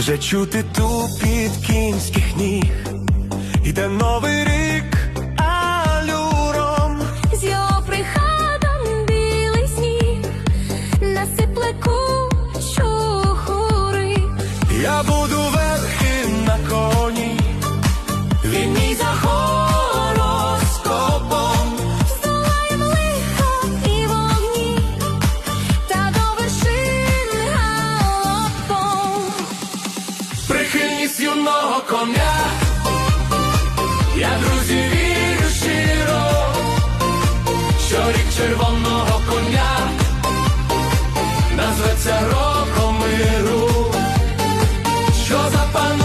Вже чути тупіт кінських ніг, іде новий рік алюром. З його прихадом білий сніг насипле кучу хури. Я буду верхи на коні, він мій за юного коня, я друзі вірю щиро, що рік червоного коня назветься роком миру, що за пан.